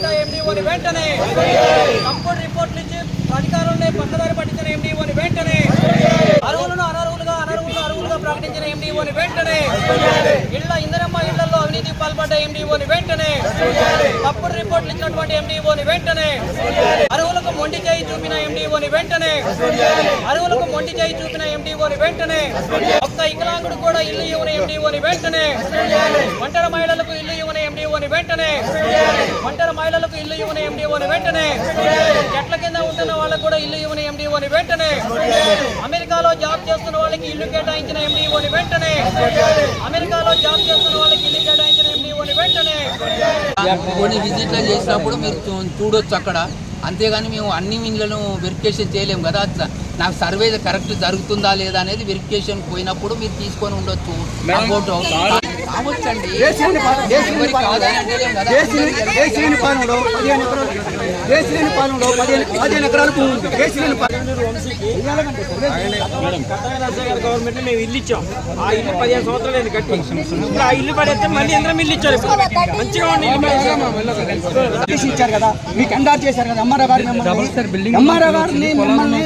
పాల్పడ్డ ఎండిఓని వెంటనే కంప్యూటర్ రిపోర్ట్లు ఇచ్చి అధికారులని పక్కదారి పట్టించిన ఎండిఓని వెంటనే అరువులను అనర్హులుగా అనర్హులుగా అరువులుగా ప్రకటించిన ఎండిఓని వెంటనే ఇళ్ళ ఇందరమ్మ ఇళ్ళలో అవినీతి పాల్పడ్డ ఎండిఓని వెంటనే తప్పుడు రిపోర్ట్లు ఇచ్చినటువంటి ఎండిఓని వెంటనే అరువులకు మొండి చేయి చూపిన ఎండిఓని వెంటనే అరువులకు మొండి చేయి చూపిన ఎండిఓని వెంటనే ఒక్క వికలాంగుడు కూడా ఇల్లు ఇవ్వని ఎండిఓని వెంటనే ఒంటరి మహిళలకు ఇల్లు ఇవ్వని ఎండిఓని వెంటనే. ఒంటరి మహిళలకు ఇల్లు ఇవ్వని ఎండిఓని వెంటనే. చెట్ల కింద ఉంటున్న వాళ్ళకు కూడా ఇల్లు ఇవ్వని ఎండిఓని వెంటనే. అమెరికాలో జాబ్ చేస్తున్న వాళ్ళకి ఇల్లు కేటాయించిన ఎండిఓని వెంటనే. అమెరికాలో జాబ్ చేస్తున్న వాళ్ళకి ఇల్లు కేటాయించిన ఎండిఓని వెంటనే. కొన్ని విజిట్లు చేసినప్పుడు మీరు చూడొచ్చు అక్కడ. అంతేగాని మేము అన్ని ఇళ్ళను వెరిఫికేషన్ చేయలేము కదా. అట్లా నాకు సర్వే కరెక్ట్ జరుగుతుందా లేదా అనేది వెరిఫికేషన్ పోయినప్పుడు మీరు తీసుకొని ఉండొచ్చు. ఫోటో. పాలనలో? పదిహేను ఎకరాలు పాలనలో పదిహేను పదిహేను ఎకరాలు భూమి ఉంది. గవర్నమెంట్ మేము ఇల్లు ఇచ్చాం. ఆ ఇల్లు పదిహేను సంవత్సరాలు అయింది కట్టి ఇప్పుడు ఆ ఇల్లు పడేస్తే మళ్ళీ ఎందరం ఇల్లు ఇచ్చారు. మంచిగా తీసి ఇచ్చారు కదా. మీకు ఎండార్ చేశారు కదా. మిమ్మల్ని. ఎంఆర్ఓ గారిని మిమ్మల్ని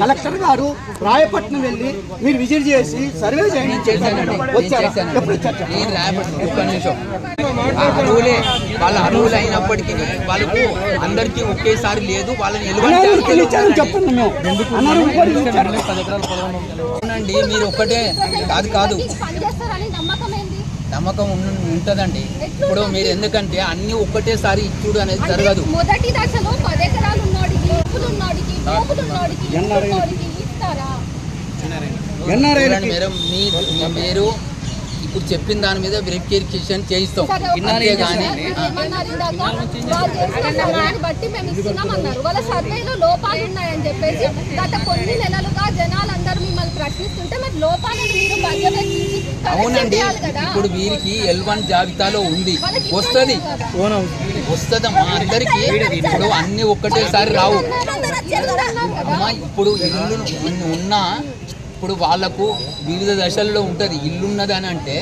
కలెక్టర్ గారు రాయపట్నం వెళ్ళి మీరు విజిట్ చేసి సర్వే చేయండి. నేను వచ్చారా? ఎప్పుడు నేను రేపటి ఒక్క నిమిషం. వాళ్ళ అర్హులు అయినప్పటికీ వాళ్ళకు అందరికీ ఒకేసారి లేదు వాళ్ళని. అవునండి మీరు ఒక్కటే కాదు కాదు. నమ్మకం ఏంది? నమ్మకం ఉన్న- ఉంటదండి. ఇప్పుడు మీరు ఎందుకంటే అన్ని ఒక్కటేసారి ఇచ్చుడు అనేది జరగదు. మొదటి దశలో పది ఎకరాలు ఉన్నోడికి ఇప్పులు ఉన్నోడికి భూములు ఉన్నోడికి ఇల్లు ఉన్నోడికి ఇస్తారా? ఎన్ఆర్ఐ చూడండి మేడం మీ మీ- మీరు ఇప్పుడు చెప్పిన దాని మీద వెరిఫికేషన్ చేయిస్తాం. బట్టి మేము ఇస్తున్నామన్నారు వాళ్ళ సర్వేలో లోపాలు ఉన్నాయని చెప్పేసి గత కొన్ని నెలలుగా జనాలందరూ మిమ్మల్ని ప్రశ్నిస్తుంటే మరి లోపాలను మీరు పర్యవేక్షించి correction అవునండి. ఇప్పుడు వీరికి ఎల్ వన్ జాబితాలో ఉంది. వస్తుంది. వస్తుందమ్మా అందరికి ఇప్పుడు అన్ని ఒక్కటేసారి రావు. అమ్మా ఇప్పుడు ఇల్లు ఉన్నా ఇప్పుడు వాళ్ళకు వివిధ దశల్లో ఉంటుంది. ఇల్లున్నది అని అంటే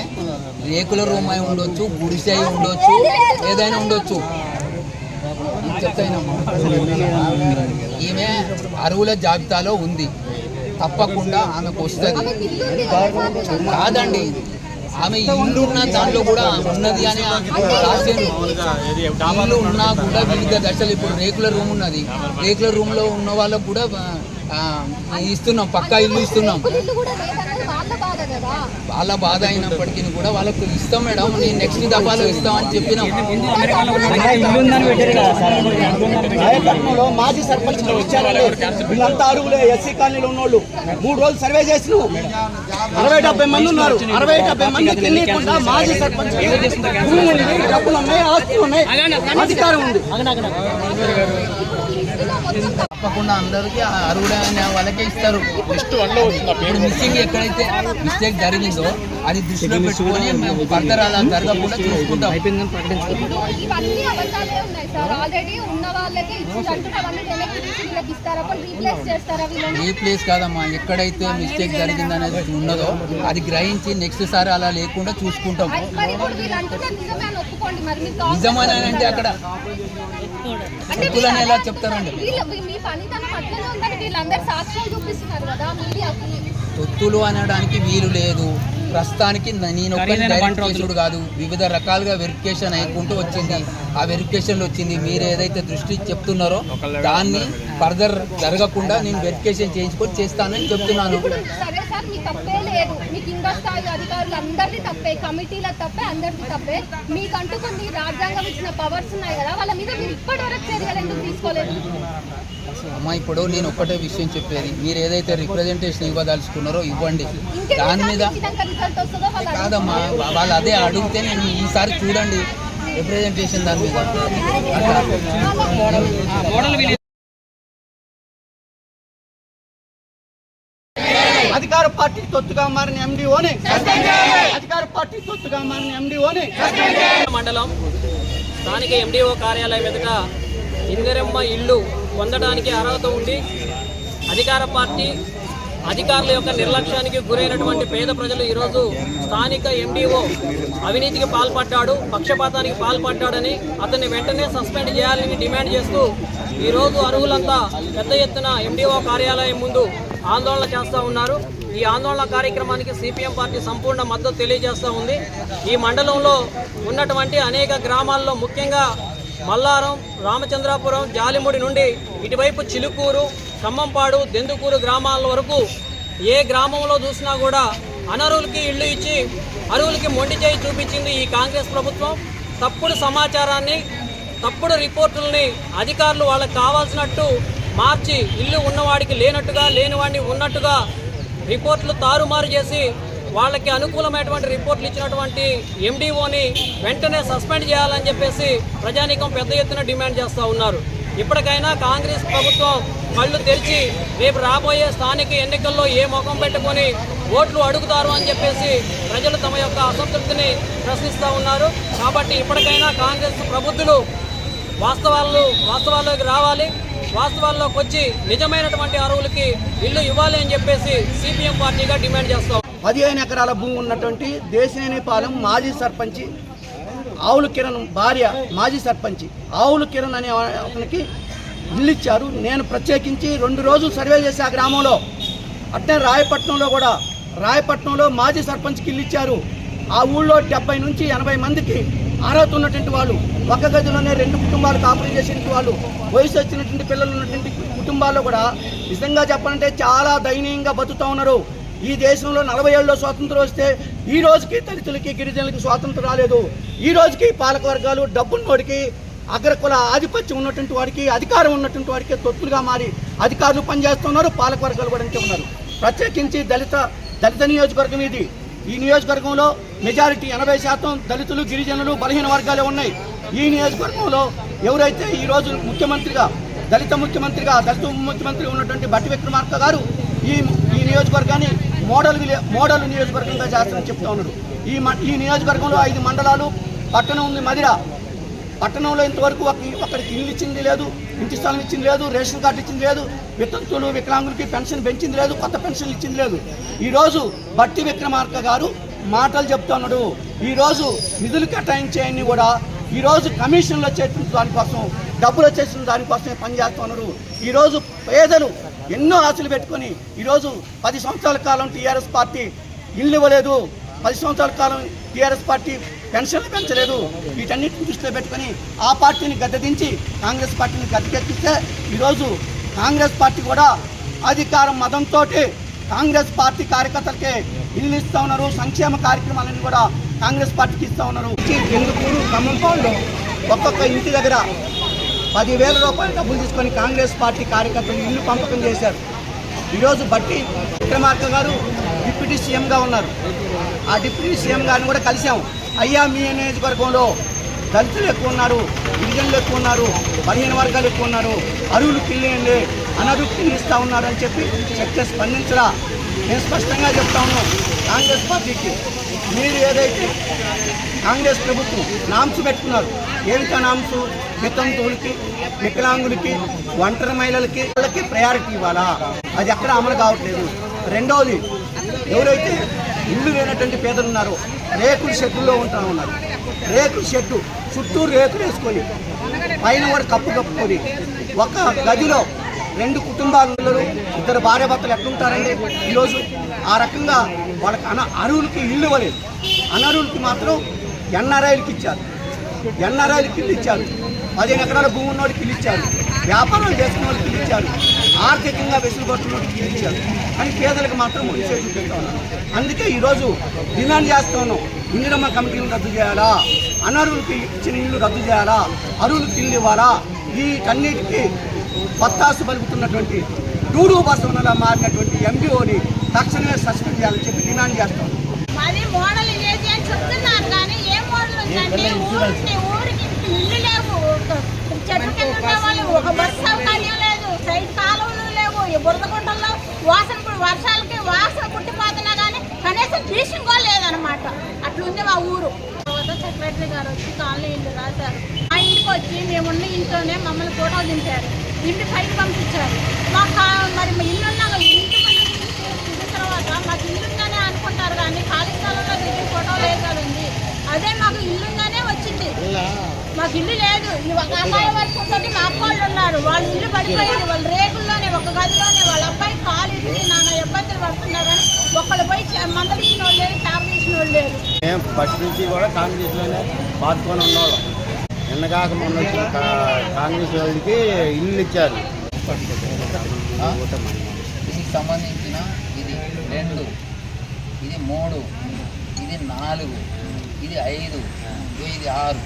రేకుల రూమ్ అయి ఉండొచ్చు గుడిసె అయి ఉండొచ్చు ఏదైనా ఉండొచ్చు. ఈమె అరువుల జాబితాలో ఉంది. తప్పకుండా ఆమెకు వస్తుంది. కాదండి ఆమె ఇల్లు ఉన్న దాంట్లో కూడా ఉన్నది అని ఇల్లు ఉన్నా కూడా వివిధ దశలు. ఇప్పుడు రేకుల రూమ్ ఉన్నది. రేకుల రూమ్లో ఉన్న వాళ్ళకు కూడా ఇస్తున్నాం పక్కా ఇల్లు ఇస్తున్నాం. వాళ్ళ బాధ కదా. వాళ్ళ బాధ అయినప్పటికీ కూడా వాళ్ళకు ఇస్తాం మేడం నేను నెక్స్ట్ దఫాలో ఇస్తామని చెప్పినాం. రాయపట్నంలో మాజీ సర్పంచ్ వీళ్ళంతా అరువులే ఎస్సీ కాలనీలో ఉన్నోళ్ళు. మూడు రోజులు సర్వే చేసిన అరవై డెబ్బై మంది ఉన్నారు. అరవై డెబ్బై మంది తెలియకుండా మాజీ సర్పంచ్ డబ్బులు ఉన్నాయి ఆస్తులు ఉన్నాయి. అధికారం ఉంది. తప్పకుండా అందరికీ ఆ అర్హుడైన వాళ్ళకే ఇస్తారు. ఇప్పుడు మిస్సింగ్ ఎక్కడైతే మిస్టేక్ జరిగిందో అది దృష్టిలో పెట్టుకొని మేము ఫర్దర్ అలా జరగకుండా చూసుకుంటాం. ఇవన్నీ అబద్ధాలే ఉన్నాయి సార్. ఆల్రెడీ ఉన్న వాళ్ళకి రీప్లేస్ కాదమ్మా. ఎక్కడైతే మిస్టేక్ జరిగిందనేది ఉన్నదో అది గ్రహించి నెక్స్ట్ సారి అలా లేకుండా చూసుకుంటాం. నిజమని అంటే అక్కడ తప్పులని ఎలా చెప్తారండి. తొత్తులు అనడానికి వీలు లేదు. ప్రస్తుతానికి నేను డైరెక్ట్ చేసుడు కాదు. వివిధ రకాలుగా వెరిఫికేషన్ అయ్యుకుంటూ వచ్చింది. ఆ వెరిఫికేషన్లో వచ్చింది. మీరు ఏదైతే దృష్టి చెప్తున్నారో దాన్ని ఫర్దర్ జరగకుండా నేను వెరిఫికేషన్ చేయించుకొని చేస్తానని చెప్తున్నాను. సరే మీ తప్పే లేదు. మీ కింద స్థాయి అధికారులు అందరిది తప్పే కమిటీల తప్పే అందరిది తప్పే. మీకంటూ కొన్ని రాజ్యాంగం ఇచ్చిన పవర్స్ ఉన్నాయి కదా వాళ్ళ మీద మీరు ఇప్పటి వరకు చర్యలు ఎందుకు తీసుకోలేదు? అమ్మ ఇప్పుడు నేను ఒక్కటే విషయం చెప్పేది. మీరు ఏదైతే రిప్రజెంటేషన్ ఇవ్వదలుచుకున్నారో ఇవ్వండి. దాని మీద కాదమ్మా వాళ్ళు అదే అడిగితే నేను ఈసారి చూడండి రిప్రజెంటేషన్ దాని మీద. అధికార పార్టీ తొత్తుగా మారిన ఎండిఓని అధికార పార్టీ తొత్తుగా మారిన ఎండిఓని మండలం స్థానిక ఎండిఓ కార్యాలయం ఎదుట ఇందిరమ్మ ఇల్లు పొందడానికి అర్హత ఉండి అధికార పార్టీ అధికారుల యొక్క నిర్లక్ష్యానికి గురైనటువంటి పేద ప్రజలు ఈరోజు స్థానిక ఎండిఓ అవినీతికి పాల్పడ్డాడు పక్షపాతానికి పాల్పడ్డాడని అతన్ని వెంటనే సస్పెండ్ చేయాలని డిమాండ్ చేస్తూ ఈరోజు అర్హులంతా పెద్ద ఎత్తున ఎండిఓ కార్యాలయం ముందు ఆందోళన చేస్తూ ఉన్నారు. ఈ ఆందోళన కార్యక్రమానికి సిపిఎం పార్టీ సంపూర్ణ మద్దతు తెలియజేస్తూ ఉంది. ఈ మండలంలో ఉన్నటువంటి అనేక గ్రామాల్లో ముఖ్యంగా మల్లారం రామచంద్రాపురం జాలిముడి నుండి ఇటువైపు చిలుకూరు ఖమ్మంపాడు దెందుకూరు గ్రామాల వరకు ఏ గ్రామంలో చూసినా కూడా అనర్హులకి ఇళ్ళు ఇచ్చి అరువులకి మొండి చేయి చూపించింది ఈ కాంగ్రెస్ ప్రభుత్వం. తప్పుడు సమాచారాన్ని తప్పుడు రిపోర్టుల్ని అధికారులు వాళ్ళకి కావాల్సినట్టు మార్చి ఇల్లు ఉన్నవాడికి లేనట్టుగా లేనివాడిని ఉన్నట్టుగా రిపోర్ట్లు తారుమారు చేసి వాళ్ళకి అనుకూలమైనటువంటి రిపోర్ట్లు ఇచ్చినటువంటి ఎండిఓని వెంటనే సస్పెండ్ చేయాలని చెప్పేసి ప్రజానీకం పెద్ద ఎత్తున డిమాండ్ చేస్తూ ఉన్నారు. ఇప్పటికైనా కాంగ్రెస్ ప్రభుత్వం కళ్ళు తెరిచి రేపు రాబోయే స్థానిక ఎన్నికల్లో ఏ ముఖం పెట్టుకొని ఓట్లు అడుగుతారు అని చెప్పేసి ప్రజలు తమ యొక్క అసంతృప్తిని ప్రశ్నిస్తూ ఉన్నారు. కాబట్టి ఇప్పటికైనా కాంగ్రెస్ ప్రబుద్ధులు వాస్తవాలు వాస్తవాల్లోకి రావాలి. వాస్తవాల్లోకి వచ్చి నిజమైనటువంటి అరువులకి ఇల్లు ఇవ్వాలి అని చెప్పేసి సిపిఎం పార్టీగా డిమాండ్ చేస్తాం పదిహేను ఎకరాల భూమి ఉన్నటువంటి దేశనేనిపాలెం మాజీ సర్పంచి ఆవుల కిరణ్ భార్య మాజీ సర్పంచి. ఆవుల కిరణ్ అనే అతనికి ఇల్లు ఇచ్చారు. నేను ప్రత్యేకించి రెండు రోజులు సర్వే చేసి ఆ గ్రామంలో. అట్నే రాయపట్నంలో కూడా రాయపట్నంలో మాజీ సర్పంచ్కి ఇల్లు ఇచ్చారు. ఆ ఊళ్ళో డెబ్బై నుంచి ఎనభై మందికి అర్హత ఉన్నటువంటి వాళ్ళు ఒక్క గదిలోనే రెండు కుటుంబాలు కాపురం చేసినటువంటి వాళ్ళు వయసు వచ్చినటువంటి పిల్లలు ఉన్నటువంటి కుటుంబాల్లో కూడా నిజంగా చెప్పాలంటే చాలా దయనీయంగా బతుకుతూ ఉన్నారు. ఈ దేశంలో నలభై ఏళ్ళలో స్వాతంత్రం వస్తే ఈ రోజుకి దళితులకి గిరిజనులకి స్వాతంత్రం రాలేదు. ఈ రోజుకి పాలక వర్గాలు డబ్బున్నోడికి అగ్రకుల ఆధిపత్యం ఉన్నటువంటి వాడికి అధికారం ఉన్నటువంటి వాడికి తొత్తులుగా మారి అధికారులు పనిచేస్తున్నారు పాలక వర్గాలు కూడా ఉన్నారు. ప్రత్యేకించి దళిత దళిత నియోజకవర్గం ఇది. ఈ నియోజకవర్గంలో మెజారిటీ ఎనభై శాతం దళితులు గిరిజనులు బలహీన వర్గాలే ఉన్నాయి. ఈ నియోజకవర్గంలో ఎవరైతే ఈ రోజు ముఖ్యమంత్రిగా దళిత ముఖ్యమంత్రిగా దళిత ముఖ్యమంత్రి ఉన్నటువంటి బట్టి విక్రమార్క గారు ఈ ఈ నియోజకవర్గాన్ని మోడల్ మోడల్ నియోజకవర్గంగా చేస్తామని చెప్తా ఉన్నారు ఈ మ- ఈ నియోజకవర్గంలో ఐదు మండలాలు పట్టణం ఉంది మదిర. పట్టణంలో ఇంతవరకు అక్కడికి ఒకరికి ఇల్లు ఇచ్చింది లేదు ఇంటి స్థలం ఇచ్చింది లేదు రేషన్ కార్డు ఇచ్చింది లేదు వితంతులు వికలాంగులకి పెన్షన్ పెంచింది లేదు కొత్త పెన్షన్ ఇచ్చింది లేదు. ఈరోజు భట్టి విక్రమార్క గారు మాటలు చెప్తున్నాడు ఈరోజు నిధులు కేటాయించేయన్ని కూడా ఈరోజు కమిషన్లు చేర్చిన దానికోసం డబ్బులు వచ్చేసిన దానికోసమే పనిచేస్తున్నారు ఈరోజు పేదలు ఎన్నో ఆశలు పెట్టుకొని ఈరోజు పది సంవత్సరాల కాలం టీఆర్ఎస్ పార్టీ ఇల్లు ఇవ్వలేదు. పది సంవత్సరాల కాలం టీఆర్ఎస్ పార్టీ పెన్షన్లు పెంచలేదు. వీటన్నిటిని దృష్టిలో పెట్టుకొని ఆ పార్టీని గద్దదించి కాంగ్రెస్ పార్టీని గద్దెకెక్కిస్తే ఈరోజు కాంగ్రెస్ పార్టీ కూడా అధికారం మతంతో కాంగ్రెస్ పార్టీ కార్యకర్తలకే ఇల్లు ఇస్తూ ఉన్నారు. సంక్షేమ కార్యక్రమాలన్నీ కూడా కాంగ్రెస్ పార్టీకి ఇస్తూ ఉన్నారు. ఎందుకూరు ఖమ్మంపాడులో ఒక్కొక్క ఇంటి దగ్గర పదివేల రూపాయలు డబ్బులు తీసుకొని కాంగ్రెస్ పార్టీ కార్యకర్తలు ఇల్లు పంపకం చేశారు. ఈరోజు బట్టి విక్రమార్క గారు డిప్యూటీ సీఎంగా ఉన్నారు. ఆ డిప్యూటీ సీఎం గారిని కూడా కలిశాము అయ్యా మీ నియోజకవర్గంలో దళితులు ఎక్కువ ఉన్నారు గిరిజనులు ఎక్కువ ఉన్నారు బలహీన వర్గాలు ఎక్కువ ఉన్నారు అరువులు కిల్లేయండి అనరు పిల్లిస్తూ ఇస్తా ఉన్నారు అని చెప్పి చెప్తే స్పందించరా? నేను స్పష్టంగా చెప్తా ఉన్నాను. కాంగ్రెస్ పార్టీకి మీరు ఏదైతే కాంగ్రెస్ ప్రభుత్వం నామ్స్ పెట్టుకున్నారు ఏమిటా నామ్స్? వితంతువులకి వికలాంగులకి ఒంటరి మహిళలకి వాళ్ళకి ప్రయారిటీ ఇవ్వాలా? అది ఎక్కడ అమలు కావట్లేదు. రెండవది ఎవరైతే ఇల్లు లేనటువంటి పేదలు ఉన్నారో రేకుల షెడ్డులో ఉంటా ఉన్నారు రేకుల షెడ్డు చుట్టూ రేకులు వేసుకొని పైన కూడా కప్పు కప్పుకొని ఒక గదిలో రెండు కుటుంబాలు ఇద్దరు భార్య భర్తలు ఎట్లుంటారండి ఈరోజు ఆ రకంగా వాళ్ళకి అన అరువులకి ఇల్లు ఇవ్వలేదు. అనరువులకి మాత్రం ఎన్ఆర్ఐలకి ఇచ్చారు. ఎన్ఆర్ఐలకి ఇల్లు ఇచ్చారు. పదిహేను ఎకరాల భూమి ఉన్నోడికి ఇల్లు ఇచ్చారు. వ్యాపారం చేసుకున్న వాళ్ళకి ఇల్లు ఇచ్చారు. ఆర్థికంగా వెసులుబడుతున్న వాళ్ళకి ఇల్లు ఇచ్చారు. కానీ పేదలకు మాత్రం ముందు చేసి పెడతా అందుకే ఈరోజు డిమాండ్ చేస్తా ఉన్నాం. ఇందిరమ్మ కమిటీలు రద్దు చేయాలా? అనర్హులకి ఇచ్చిన ఇల్లు రద్దు చేయాలా? అరువులకి ఇల్లు ఇవ్వాలా? వీటన్నిటికీ పత్తాసు పలుకుతున్నటువంటి డూడు బసవనలా మారినటువంటి ఎంబీఓని తక్షణమే సస్పెండ్ చేయాలని చెప్పి డిమాండ్ చేస్తాం. మాది మోడల్ అని చెప్తున్నారు కానీ ఏ మోడల్ ఉందండి? ఊరికి ఊరికి ఇల్లు లేవు. చెట్ల కింద ఉండే వాళ్ళు ఒక బస్సు సౌకర్యం లేదు సైడ్ కాలువలు లేవు. ఈ వాసన వర్షాలకి వాసన పుట్టిపోతున్నా కానీ కనీసం టీచింగ్ కూడా లేదనమాట అట్లుంది మా ఊరు. తర్వాత సెక్రటరీ గారు వచ్చి కాలనీ ఇల్లు రాశారు. మా ఇంటికి వచ్చి మేమున్న ఇంట్లోనే మమ్మల్ని ఫోటో దింపారు. ఇంటి పైకి పంపించారు. మాకు మరి మా ఇల్లు ఉన్నాక ఇంటి పైన మాకు ఇల్లు ఉందనే అనుకుంటారు కానీ ఖాళీ స్థలంలో దిగిన ఫోటోలు వేసాడు ఉంది అదే మాకు ఇల్లు ఉందనే వచ్చింది. మాకు ఇల్లు లేదు. ఒక అమ్మాయి వరకు ఉంటుంది మా అక్క వాళ్ళు ఉన్నారు. వాళ్ళ ఇల్లు పడిపోయింది వాళ్ళ రేకుల్లోనే ఒక గదిలోనే వాళ్ళ అబ్బాయి కాలు ఇరిగి నాన్న ఇబ్బందులు పడుతున్నారని ఒకళ్ళు పోయి మందలించిన వాళ్ళు లేరు చేప తీసిన వాళ్ళు లేరు. మేము ఫస్ట్ నుంచి కూడా కాంగ్రెస్లోనే పాతుకొని ఉన్నవాళ్ళం నిన్నగాక మొన్న వచ్చిన కాంగ్రెస్ వాళ్ళకి ఇల్లు ఇచ్చారు? దీనికి సంబంధించిన ఇది రెండు ఇది మూడు ఇది నాలుగు ఇది ఐదు ఇది ఆరు.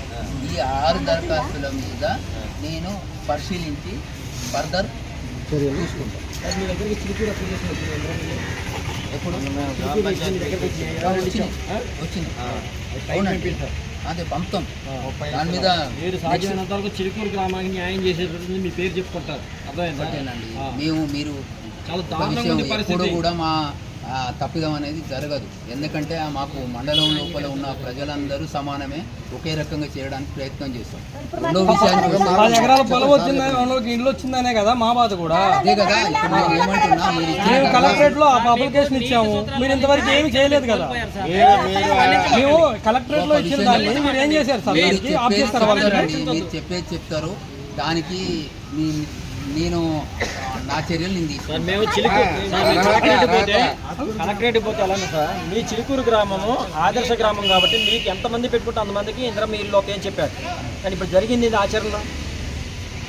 ఈ ఆరు దరఖాస్తుల మీద నేను పరిశీలించి ఫర్దర్ చూసుకుంటాను ఎప్పుడు? వచ్చినాయి వచ్చినాయి అవునండి. అదే పంపుతాం దాని మీద మీరు సాధ్యమైనంత వరకు చిలుకూరు గ్రామానికి న్యాయం చేసేటట్టు మీ పేరు చెప్పుకుంటారు. అర్థమైందా? ఒకటేనండి ఆ. మేము మీరు చాలా దారుణంగా పరిస్థితి. కూడా మా తప్పిదం అనేది జరగదు. ఎందుకంటే మాకు మండలం లోపల ఉన్న ప్రజలందరూ సమానమే. ఒకే రకంగా చేయడానికి ప్రయత్నం చేస్తాం రెండో విషయానికి ఇల్లు వచ్చిందనే కదా మా బాధ కూడా. అదే కదా ఏమంటున్నా మేము కలెక్టరేట్లో అప్లికేషన్ ఇచ్చాము. మీరు ఇంతవరకు ఏమి చేయలేదు కదా. మేము కలెక్టరేట్లో ఇచ్చిన దాన్ని మీరు ఏం చేశారు సార్? మీరు చెప్పేది చెప్తారు. దానికి నేను నా చర్యలు నేను తీసుకుంటాను. మేము చిలుకూరు కలెక్టరేట్ పోతే కలెక్టరేట్ పోతే అలానే సార్? మీ చిలుకూరు గ్రామము ఆదర్శ గ్రామం కాబట్టి మీకు ఎంతమంది పెట్టుకుంటే అంతమందికి ఇంద్ర మీ ఇల్లు ఏం చెప్పారు. కానీ ఇప్పుడు జరిగింది ఇది ఆచరణలో?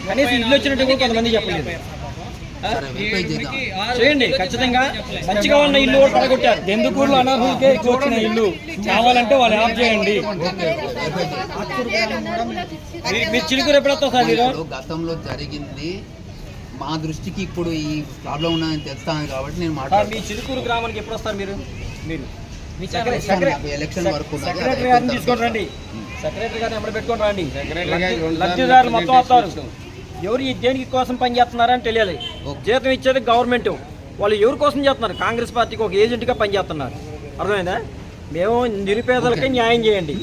కనీసం ఇల్లు వచ్చినట్టు కూడా కొంతమంది చెప్పలేదు. చేయండి ఖచ్చితంగా. మంచిగా ఉన్న ఇల్లు కూడా పడగొట్టారు. ఎందుకూరులో అనర్హులకే ఎక్కువ వచ్చిన ఇల్లు కావాలంటే వాళ్ళు ఆఫ్ చేయండి. మీరు- చిలుకూరు ఎప్పుడు వస్తారు సార్ మీరు? గతంలో జరిగింది మా దృష్టికి ఇప్పుడు ఈ ప్రాబ్లం ఉన్నదని తెలుస్తాను కాబట్టి నేను సార్, మీ మాట్లాడుతాను చిలుకూరు గ్రామానికి ఎప్పుడు వస్తారు మీరు? మీరు? ఎలక్షన్ వరకు సెక్రటరీ గారిని తీసుకొని రండి. సెక్రటరీ గారిని పెట్టుకొని రండి. లబ్ధిదారులు మొత్తం వస్తారు. ఎవరు ఈ దేనికి కోసం పని చేస్తున్నారని తెలియాలి. జీతం ఇచ్చేది గవర్నమెంట్. వాళ్ళు ఎవరి కోసం చేస్తున్నారు? కాంగ్రెస్ పార్టీకి ఒక ఏజెంట్గా పని చేస్తున్నారు. అర్థమైందా? మేము నిరుపేదలకి న్యాయం చేయండి.